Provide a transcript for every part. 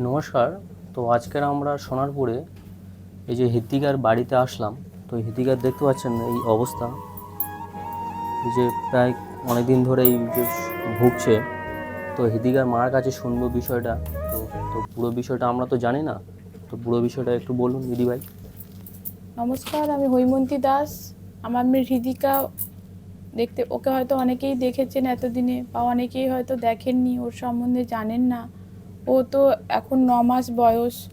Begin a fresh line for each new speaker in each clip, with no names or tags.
নমস্কার। তো আজকের আমরা সোনারপুরে এই যে হিদ্দিকার বাড়িতে আসলাম, তো হিদ্দিকার দেখতে পাচ্ছেন এই অবস্থা। যে প্রায় অনেক দিন ধরে এই যে ভুগছে, তো হিদিকার মার কাছে শুনব বিষয়টা। তো তো পুরো বিষয়টা আমরা তো জানি না, তো পুরো বিষয়টা একটু বলুন দিদি ভাই।
নমস্কার, আমি হৈমন্তী দাস। আমার মেয়ে হৃদিকা দেখতে, ওকে হয়তো অনেকেই দেখেছেন এতদিনে, বা অনেকেই হয়তো দেখেননি, ওর সম্বন্ধে জানেন না। ও তো এখন ন মাস বয়স।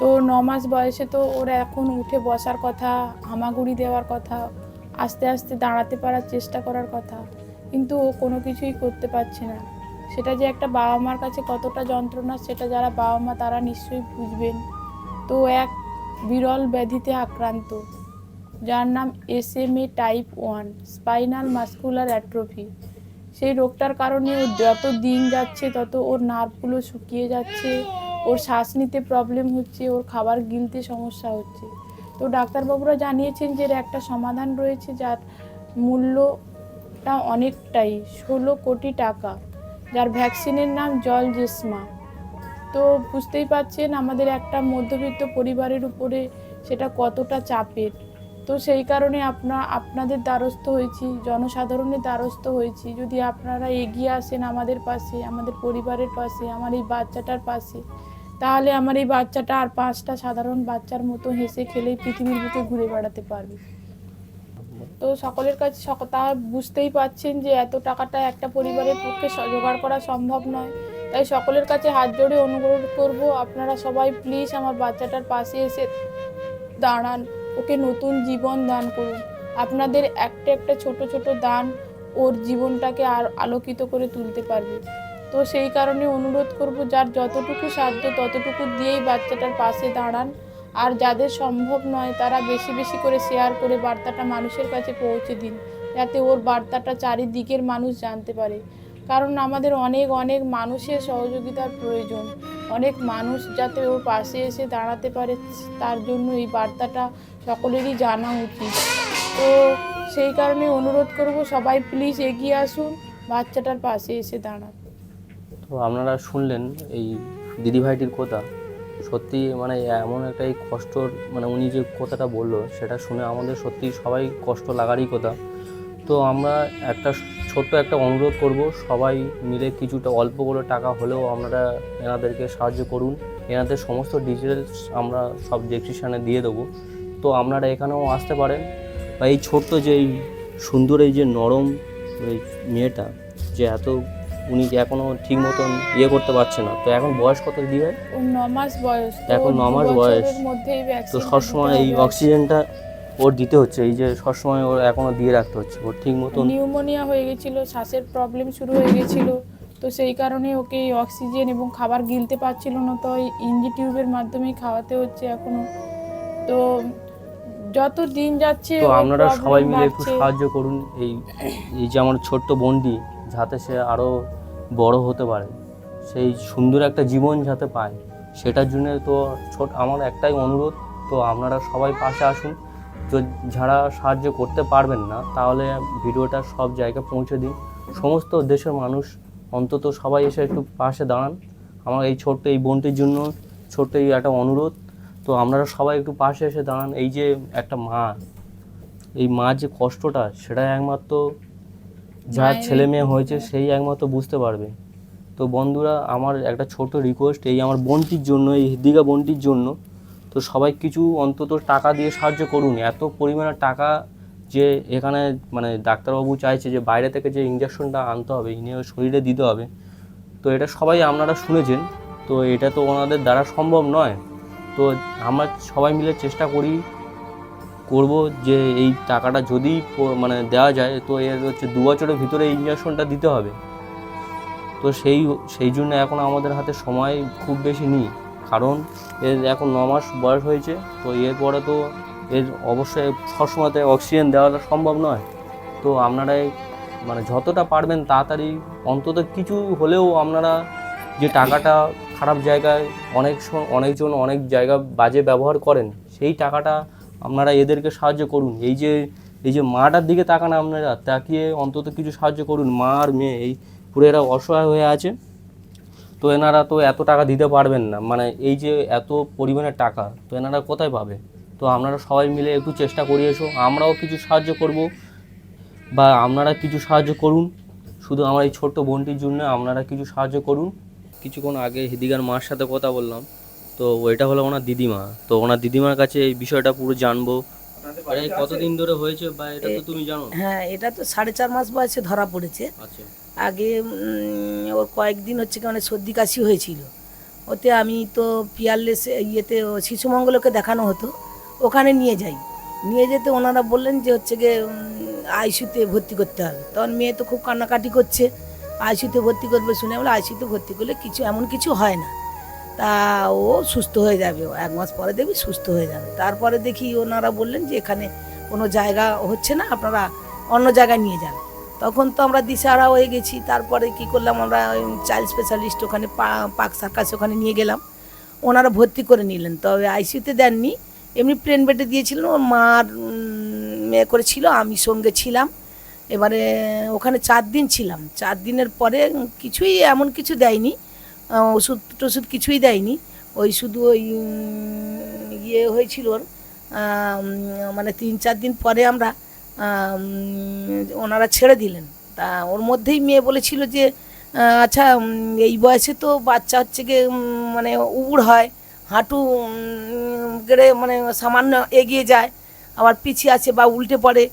তো ন মাস বয়সে তো ওর এখন উঠে বসার কথা, হামাগুড়ি দেওয়ার কথা, আস্তে আস্তে দাঁড়াতে পারার চেষ্টা করার কথা। কিন্তু ও কোনো কিছুই করতে পারছে না। সেটা যে একটা বাবা মার কাছে কতটা যন্ত্রণা, সেটা যারা বাবা মা তারা নিশ্চয়ই বুঝবেন। তো এক বিরল ব্যাধিতে আক্রান্ত। যার নাম S M A type one, spinal muscular atrophy. সেই রোগটার কারণে ওর যত দিন যাচ্ছে, তত ওর নার্ভগুলো শুকিয়ে যাচ্ছে, ওর শ্বাস নিতে প্রবলেম হচ্ছে, ওর খাবার গিলতে সমস্যা হচ্ছে। তো ডাক্তারবাবুরা জানিয়েছেন যে এর একটা সমাধান রয়েছে যার মূল্যটা অনেকটাই, ষোলো কোটি টাকা, যার ভ্যাকসিনের নাম জল জেসমা। তো বুঝতেই পারছেন আমাদের একটা মধ্যবিত্ত পরিবারের উপরে সেটা কতটা চাপের। তো সেই কারণে আপনা আপনাদের দ্বারস্থ হয়েছি, জনসাধারণের দ্বারস্থ হয়েছি। যদি আপনারা এগিয়ে আসেন আমাদের পাশে, আমাদের পরিবারের পাশে, আমার এই বাচ্চাটার পাশে, তাহলে আমার এই বাচ্চাটা আর পাঁচটা সাধারণ বাচ্চার মতো হেসে খেলেই পৃথিবীর বুকে ঘুরে বেড়াতে পারবে। তো সকলের কাছে তা বুঝতেই পাচ্ছেন যে এত টাকাটা একটা পরিবারের পক্ষে জোগাড় করা সম্ভব নয়। তাই সকলের কাছে হাত জোড়ে অনুরোধ করব, আপনারা সবাই প্লিজ আমার বাচ্চাটার পাশে এসে দাঁড়ান। ওকে নতুন জীবন দান করুন। আপনাদের একটা একটা ছোট ছোট দান ওর জীবনটাকে আর আলোকিত করে তুলতে পারবে। তো সেই কারণে অনুরোধ করব, যার যতটুকু সাধ্য ততটুকু দিয়েই বাচ্চাটার পাশে দাঁড়ান। আর যাদের সম্ভব নয়, তারা বেশি বেশি করে শেয়ার করে বার্তাটা মানুষের কাছে পৌঁছে দিন, যাতে ওর বার্তাটা চারিদিকের মানুষ জানতে পারে। কারণ আমাদের অনেক অনেক মানুষের সহযোগিতার প্রয়োজন। অনেক মানুষ যাতে ওর পাশে এসে দাঁড়াতে পারে, তার জন্য এই বার্তাটা সকলেরই জানা উচিত। তো সেই কারণে অনুরোধ করব সবাই প্লিজ এগিয়ে আসুন, বাচ্চাটার পাশে এসে দাঁড়ান।
তো আপনারা শুনলেন এই দিদিভাইটির কথা। সত্যি মানে এমন একটা এই কষ্টর মানে উনি যে কথাটা বলল, সেটা শুনে আমাদের সত্যি সবাই কষ্ট লাগারই কথা। তো আমরা একটা ছোট্ট একটা অনুরোধ করব, সবাই মিলে কিছুটা অল্প করে টাকা হলেও আপনারা এনাদেরকে সাহায্য করুন। এনাদের সমস্ত ডিটেলস আমরা সব ডেসক্রিপশানে দিয়ে দেবো। তো আপনারা এখানেও আসতে পারেন। বা এই ছোট্ট যে এই সুন্দর এই যে নরম ওই মেয়েটা যে এত উনি যে এখনও ঠিক মতন ইয়ে করতে পারছে না। তো এখন বয়স কত দিদি ভাই?
ওর ন মাস বয়স।
এখন ন
দু
মাস
বছরের
বয়স। তো সবসময় এই অক্সিজেনটা ওর দিতে হচ্ছে। এই যে সবসময় ওর এখনও দিয়ে রাখতে হচ্ছে। ওর ঠিক মতন
নিউমোনিয়া হয়ে গেছিল শ্বাসের প্রবলেম শুরু হয়ে গেছিল। তো সেই কারণে ওকে এই অক্সিজেন এবং খাবার গিলতে পারছিল না। তো এই ইঞ্জি টিউবের মাধ্যমেই খাওয়াতে হচ্ছে এখনও তো যত দিন যাচ্ছে
তো আপনারা সবাই মিলে একটু সাহায্য করুন। এই এই যে আমার ছোট্ট বোনটি যাতে সে আরও বড় হতে পারে সেই সুন্দর একটা জীবন যাতে পায় সেটার জন্য তো ছোট আমার একটাই অনুরোধ তো আপনারা সবাই পাশে আসুন। তো যারা সাহায্য করতে পারবেন না তাহলে ভিডিওটা সব জায়গায় পৌঁছে দিন। সমস্ত দেশের মানুষ অন্তত সবাই এসে একটু পাশে দাঁড়ান। আমার এই ছোট্ট এই বোনটির জন্য ছোট্ট এই একটা অনুরোধ। তো আপনারা সবাই একটু পাশে এসে দাঁড়ান। এই যে একটা মা এই মা যে কষ্টটা সেটা একমাত্র যার ছেলে মেয়ে হয়েছে সেই একমাত্র বুঝতে পারবে। তো বন্ধুরা আমার একটা ছোট রিকোয়েস্ট এই আমার বোনটির জন্য এই দীঘা বোনটির জন্য। তো সবাই কিছু অন্তত টাকা দিয়ে সাহায্য করুন। এত পরিমাণে টাকা যে এখানে মানে ডাক্তারবাবু চাইছে যে বাইরে থেকে যে ইঞ্জেকশনটা আনতে হবে ইনি শরীরে দিতে হবে। তো এটা সবাই আপনারা শুনেছেন। তো এটা তো ওনাদের দ্বারা সম্ভব নয়। তো আমরা সবাই মিলে চেষ্টা করি, করব যে এই টাকাটা যদি মানে দেওয়া যায়, তো এর হচ্ছে দু বছরের ভিতরে ইঞ্জেকশনটা দিতে হবে। তো সেই সেই জন্য এখন আমাদের হাতে সময় খুব বেশি নেই। কারণ এর এখন ন মাস বয়স হয়েছে, তো এরপরে তো এর অবশ্যই সবসময়তে অক্সিজেন দেওয়াটা সম্ভব নয়। তো আপনারাই মানে যতটা পারবেন তাড়াতাড়ি, অন্তত কিছু হলেও আপনারা যে টাকাটা খারাপ জায়গায় অনেক সময় অনেকজন অনেক জায়গা বাজে ব্যবহার করেন, সেই টাকাটা আপনারা এদেরকে সাহায্য করুন। এই যে এই যে মাটার দিকে তাকান আপনারা, তাকিয়ে অন্তত কিছু সাহায্য করুন। মা আর মেয়ে, এই পুরো এরা অসহায় হয়ে আছে। তো এনারা তো এত টাকা দিতে পারবেন না। মানে এই যে এত পরিমাণের টাকা, তো এনারা কোথায় পাবে? তো আপনারা সবাই মিলে একটু চেষ্টা করি এসো। আমরাও কিছু সাহায্য করব বা আপনারা কিছু সাহায্য করুন। শুধু আমার এই ছোট্ট বোনটির জন্য আপনারা কিছু সাহায্য করুন। কিছুক্ষণ আগে হিদিকার মার সাথে কথা বললাম। তো ওইটা হলো ওনার দিদিমা। তো ওনার দিদিমার কাছে এই বিষয়টা পুরো জানব। কতদিন ধরে হয়েছে বা এটা তো তুমি জানো?
হ্যাঁ এটা তো সাড়ে চার মাস বয়সে ধরা পড়েছে।
আচ্ছা।
আগে ওর কয়েকদিন হচ্ছে কি মানে সর্দি কাশি হয়েছিল। ওতে আমি তো পিয়ারলেস ইয়েতে ও শিশুমঙ্গলকে দেখানো হতো। ওখানে নিয়ে যাই। নিয়ে যেতে ওনারা বললেন যে হচ্ছে গিয়ে আইসিউতে ভর্তি করতে হবে। তখন মেয়ে তো খুব কান্নাকাটি করছে। আইসিউতে ভর্তি করবে শুনে বলে আইসিউতে ভর্তি করলে কিছু, এমন কিছু হয় না। তা ও সুস্থ হয়ে যাবে। এক মাস পরে দেখবি সুস্থ হয়ে যাবে। তারপরে দেখি ওনারা বললেন যে, এখানে কোনো জায়গা হচ্ছে না, আপনারা অন্য জায়গায় নিয়ে যান। তখন তো আমরা দিশাহারা হয়ে গেছি। তারপরে কি করলাম আমরা চাইল্ড স্পেশালিস্ট ওখানে পাক সার্কাস ওখানে নিয়ে গেলাম। ওনারা ভর্তি করে নিলেন। তবে আইসিউতে দেননি। এমনি প্লেন বেডে দিয়েছিলেন। ওর মার মেয়ে করেছিল, আমি সঙ্গে ছিলাম। এবারে ওখানে চার দিন ছিলাম। চার দিনের পরে কিছুই এমন কিছু দেয়নি। ওষুধ টষুধ কিছুই দেয়নি। ওই শুধু ওই ইয়ে হয়েছিল ওর মানে তিন চার দিন পরে আমরা ওনারা ছেড়ে দিলেন। তা ওর মধ্যেই মেয়ে বলেছিল যে আচ্ছা এই বয়সে তো বাচ্চা হচ্ছে গিয়ে মানে উড় হয়, হাঁটু গেড়ে মানে সামান্য এগিয়ে যায়, আবার পিছিয়ে আছে বা উল্টে পড়ে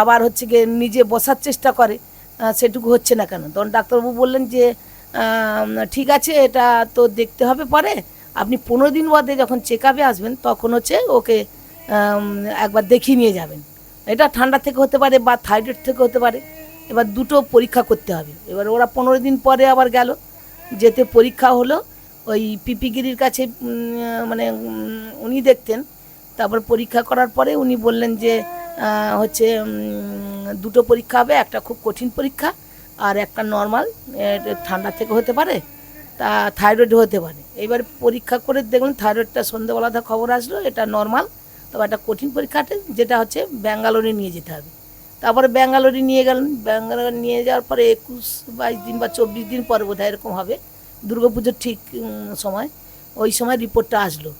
আবার হচ্ছে গিয়ে নিজে বসার চেষ্টা করে সেটুকু হচ্ছে না কেন? তখন ডাক্তারবাবু বললেন যে ঠিক আছে, এটা তো দেখতে হবে পরে, আপনি পনেরো দিন বাদে যখন চেক আপে আসবেন, তখন হচ্ছে ওকে একবার দেখিয়ে নিয়ে যাবেন। এটা ঠান্ডা থেকে হতে পারে বা থাইরয়েড থেকে হতে পারে, এবার দুটো পরীক্ষা করতে হবে। এবার ওরা পনেরো দিন পরে আবার গেল, যেতে পরীক্ষা হলো, ওই পিপিগিরির কাছে মানে উনি দেখতেন, তারপর পরীক্ষা করার পরে উনি বললেন যে হচ্ছে দুটো পরীক্ষা হবে, একটা খুব কঠিন পরীক্ষা আর একটা নর্মাল ঠান্ডা থেকে হতে পারে, তা থাইরয়েড হতে পারে। এবার পরীক্ষা করে দেখলেন থাইরয়েডটা সন্ধ্যেবেলাতে খবর আসলো, এটা নর্মাল তবে একটা কঠিন পরীক্ষাতে যেটা হচ্ছে ব্যাঙ্গালোরে নিয়ে যেতে হবে। তারপরে ব্যাঙ্গালোরে নিয়ে গেলেন, ব্যাঙ্গালোরে নিয়ে যাওয়ার পরে একুশ বাইশ দিন বা চব্বিশ দিন পরে বোধহয় এরকম হবে দুর্গাপুজোর ঠিক সময়, ওই সময় রিপোর্টটা আসলো।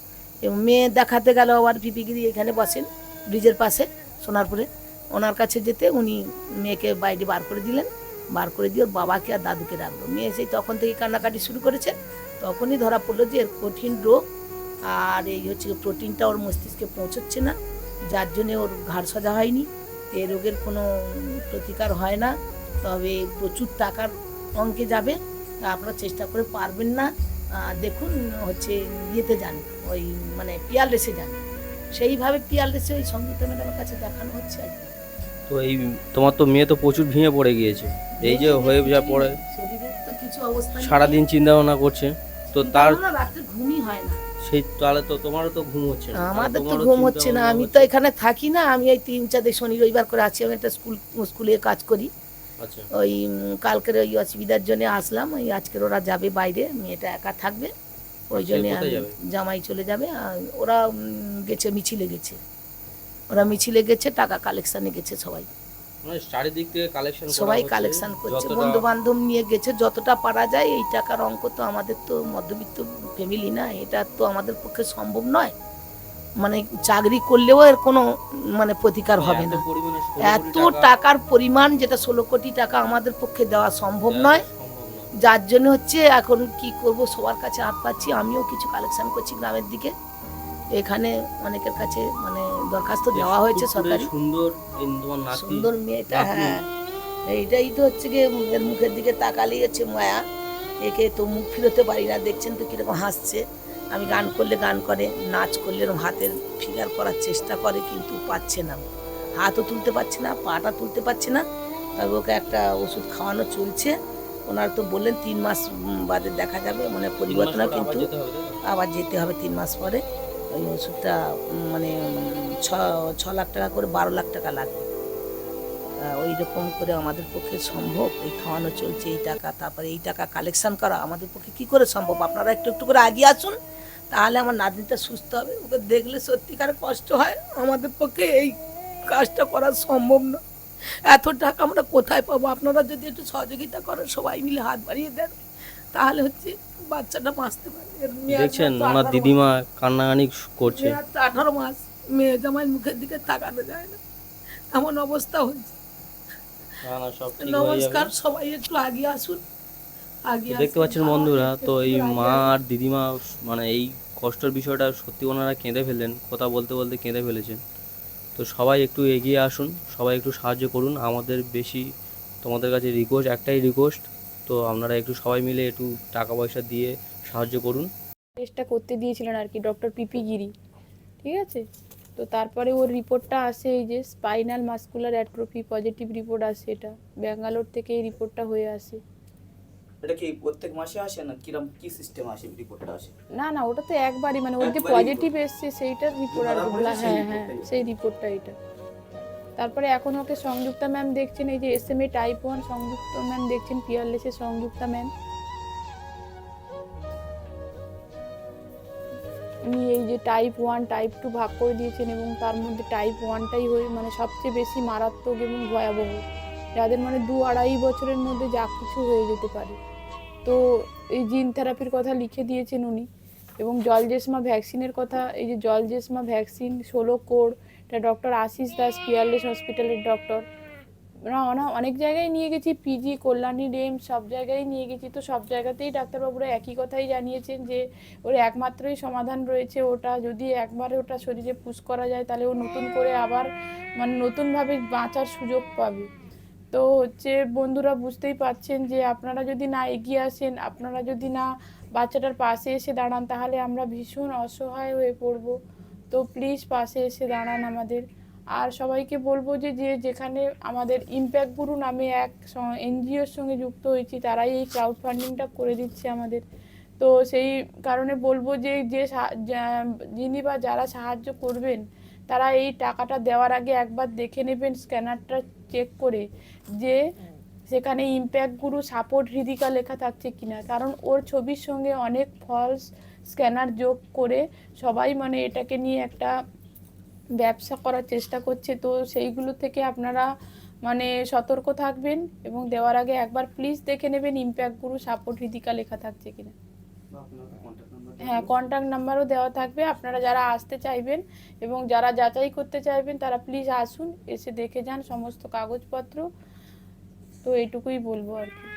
এবং মেয়ে দেখাতে গেল আবার পিপিগিরি এখানে বসেন ব্রিজের পাশে সোনারপুরে। ওনার কাছে যেতে উনি মেয়েকে বাইরে বার করে দিলেন। বার করে দিয়ে বাবাকে আর দাদুকে রাখল। মেয়ে সেই তখন থেকে কান্নাকাটি শুরু করেছে। তখনই ধরা পড়ল যে এর কঠিন রোগ আর এই হচ্ছে প্রোটিনটা ওর মস্তিষ্কে পৌঁছচ্ছে না। যার জন্যে ওর ঘাড় সাজা হয়নি। এই রোগের কোনো প্রতিকার হয় না। তবে প্রচুর টাকার অঙ্কে যাবে। আপনারা চেষ্টা করে পারবেন না। দেখুন হচ্ছে ইয়েতে যান। ওই মানে পিয়ারলেসে যান। সেইভাবে পিয়ারলেসে ওই সঙ্গীতা ম্যাডামের কাছে দেখানো হচ্ছে
তো এই তোমার তো মেয়ে তো প্রচুর ভেঙে পড়ে গিয়েছে। এই যে হয়ে যা পড়ে।
তো কিছু অবস্থা
সারাদিন চিন্তা ভাবনা করছে। তো তার
রাত্রে ঘুমই হয় না।
সেই তাহলে তো তোমারও তো ঘুম হচ্ছে না।
আমাদের তো ঘুম হচ্ছে না। আমি তো এখানে থাকি না। আমি এই তিন চার দিন শনি রবিবার করে আছি। আমি একটা স্কুল স্কুলে কাজ করি।
আচ্ছা।
ওই কালকের ওই অসুবিধার জন্য আসলাম। ওই আজকের ওরা যাবে বাইরে। মেয়েটা একা থাকবে। ওই জন্য? জামাই চলে যাবে আর ওরা গেছে মিছিলে গেছে। ওরা মিছিলে গেছে টাকা কালেকশানে গেছে সবাই।
মানে চারিদিক থেকে কালেকশন
সবাই কালেকশন করছে। বন্ধু বান্ধব নিয়ে গেছে যতটা পারা যায় এই টাকার অঙ্ক তো আমাদের তো মধ্যবিত্ত ফ্যামিলি না এটা তো আমাদের পক্ষে সম্ভব নয়। মানে চাকরি করলেও এর কোনো মানে প্রতিকার হবে না। এত টাকার পরিমাণ যেটা ষোলো কোটি টাকা আমাদের পক্ষে দেওয়া সম্ভব নয় যার জন্য হচ্ছে এখন কি করব সবার কাছে হাত পাচ্ছি। আমিও কিছু কালেকশন করছি গ্রামের দিকে। এখানে অনেকের কাছে মানে দরখাস্ত দেওয়া হয়েছে সরকারি।
সুন্দর
সুন্দর মেয়েটা হ্যাঁ। এইটাই তো হচ্ছে গিয়ে এর মুখের দিকে তাকালেই হচ্ছে মায়া। একে তো মুখ ফিরতে পারি না দেখছেন তো কীরকম হাসছে। আমি গান করলে গান করে নাচ করলে এরকম হাতের ফিগার করার চেষ্টা করে কিন্তু পাচ্ছে না। হাতও তুলতে পারছে না পাটা তুলতে পারছে না। তবে ওকে একটা ওষুধ খাওয়ানো চলছে। ওনারা তো বললেন তিন মাস বাদে দেখা যাবে মানে পরিবর্তন কিন্তু? আবার যেতে হবে তিন মাস পরে। ওই ওষুধটা মানে ছ ছ লাখ টাকা করে বারো লাখ টাকা লাগবে। ওই রকম করে আমাদের পক্ষে সম্ভব এই খাওয়ানো চলছে এই টাকা তারপরে এই টাকা কালেকশন করা আমাদের পক্ষে কি করে সম্ভব? আপনারা একটু একটু করে আগিয়ে আসুন তাহলে আমার নাতনিটা সুস্থ হবে। ওকে দেখলে সত্যিকার কষ্ট হয় আমাদের পক্ষে এই কাজটা করা সম্ভব না। এত টাকা আমরা কোথায় পাবো? আপনারা যদি একটু সহযোগিতা করেন সবাই মিলে হাত বাড়িয়ে দেন তাহলে হচ্ছে বাচ্চাটা বাঁচতে পারে
দেখছেন
18
দিদিমা কান্নাকানি করছে।
আঠারো মাস মেয়ে জামাই মুখের দিকে তাকানো যায় না। এমন অবস্থা হয়েছে।
হয়ে
নমস্কার সবাই একটু আগে আসুন।
দেখতে পাচ্ছেন বন্ধুরা তো এই মা আর দিদিমা মানে এই কষ্টের বিষয়টা সত্যি ওনারা কেঁদে ফেললেন কথা বলতে বলতে কেঁদে ফেলেছেন। তো সবাই একটু এগিয়ে আসুন, সবাই একটু সাহায্য করুন। আমাদের বেশি তোমাদের কাছে রিকোয়েস্ট একটাই রিকোয়েস্ট তো আপনারা একটু সবাই মিলে একটু টাকা পয়সা দিয়ে সাহায্য করুন।
টেস্টটা করতে দিয়েছিলেন আর কি ডক্টর পিপি গিরি, ঠিক আছে? তো তারপরে ওর রিপোর্টটা আসে এই যে spinal muscular atrophy positive report আসে এটা, ব্যাঙ্গালোর থেকে এই রিপোর্টটা হয়ে আসে।
এটা কি প্রত্যেক মাসে আসে না? কিরম কি সিস্টেম আসে রিপোর্টটা আসে?
না না ওটা তো একবারই মানে ওর যে পজিটিভ এসছে সেইটার রিপোর্ট আর বলা হ্যাঁ হ্যাঁ সেই রিপোর্টটা এটা। তারপরে এখন ওকে সংযুক্তা ম্যাম দেখছেন এই যে S M A type one সংযুক্ত ম্যাম দেখছেন পিয়ারলেসের সংযুক্তা ম্যাম। উনি এই যে টাইপ ওয়ান টাইপ টু ভাগ করে দিয়েছেন এবং তার মধ্যে টাইপ ওয়ানটাই হয়ে মানে সবচেয়ে বেশি মারাত্মক এবং ভয়াবহ। যাদের মানে দু আড়াই বছরের মধ্যে যা কিছু হয়ে যেতে পারে। তো এই জিন থেরাপির কথা লিখে দিয়েছেন উনি। এবং জলজেসমা ভ্যাকসিনের কথা, এই যে জলজেসমা ভ্যাকসিন ষোলো কোড এটা ডক্টর আশিস দাস পিয়ারলেস হসপিটালের ডক্টর না না অনেক জায়গায় নিয়ে গেছি পিজি কল্যাণী ডেম, সব জায়গায় নিয়ে গেছি। তো সব জায়গাতেই ডাক্তারবাবুরা একই কথাই জানিয়েছেন যে, ওর একমাত্রই সমাধান রয়েছে ওটা। যদি একবার ওটা শরীরে পুশ করা যায়, তাহলে ও নতুন করে আবার মানে নতুনভাবে বাঁচার সুযোগ পাবে। তো হচ্ছে বন্ধুরা বুঝতেই পারছেন যে আপনারা যদি না এগিয়ে আসেন, আপনারা যদি না বাচ্চাটার পাশে এসে দাঁড়ান, তাহলে আমরা ভীষণ অসহায় হয়ে পড়ব। তো প্লিজ পাশে এসে দাঁড়ান আমাদের। আর সবাইকে বলব যে যে যেখানে আমাদের ইম্প্যাক্ট গুরু নামে এক এনজিওর সঙ্গে যুক্ত হয়েছি, তারাই এই ক্রাউড ফান্ডিংটা করে দিচ্ছে আমাদের। তো সেই কারণে বলব যে যে যিনি বা যারা সাহায্য করবেন, তারা এই টাকাটা দেওয়ার আগে একবার দেখে নেবেন স্ক্যানারটা চেক করে যে সেখানে ইম্প্যাক্ট গুরু সাপোর্ট হৃদিকা লেখা থাকছে কিনা। কারণ ওর ছবির সঙ্গে অনেক ফলস স্ক্যানার যোগ করে সবাই মানে এটাকে নিয়ে একটা ব্যবসা করার চেষ্টা করছে। তো সেইগুলো থেকে আপনারা মানে সতর্ক থাকবেন এবং দেওয়ার আগে একবার প্লিজ দেখে নেবেন ইম্প্যাক্ট গুরু সাপোর্ট হৃদিকা লেখা থাকছে কিনা। হ্যাঁ কন্ট্যাক্ট নাম্বারও দেওয়া থাকবে। আপনারা যারা আসতে চাইবেন এবং যারা যাচাই করতে চাইবেন, তারা প্লিজ আসুন, এসে দেখে যান সমস্ত কাগজপত্র। তো এটুকুই বলব আর কি।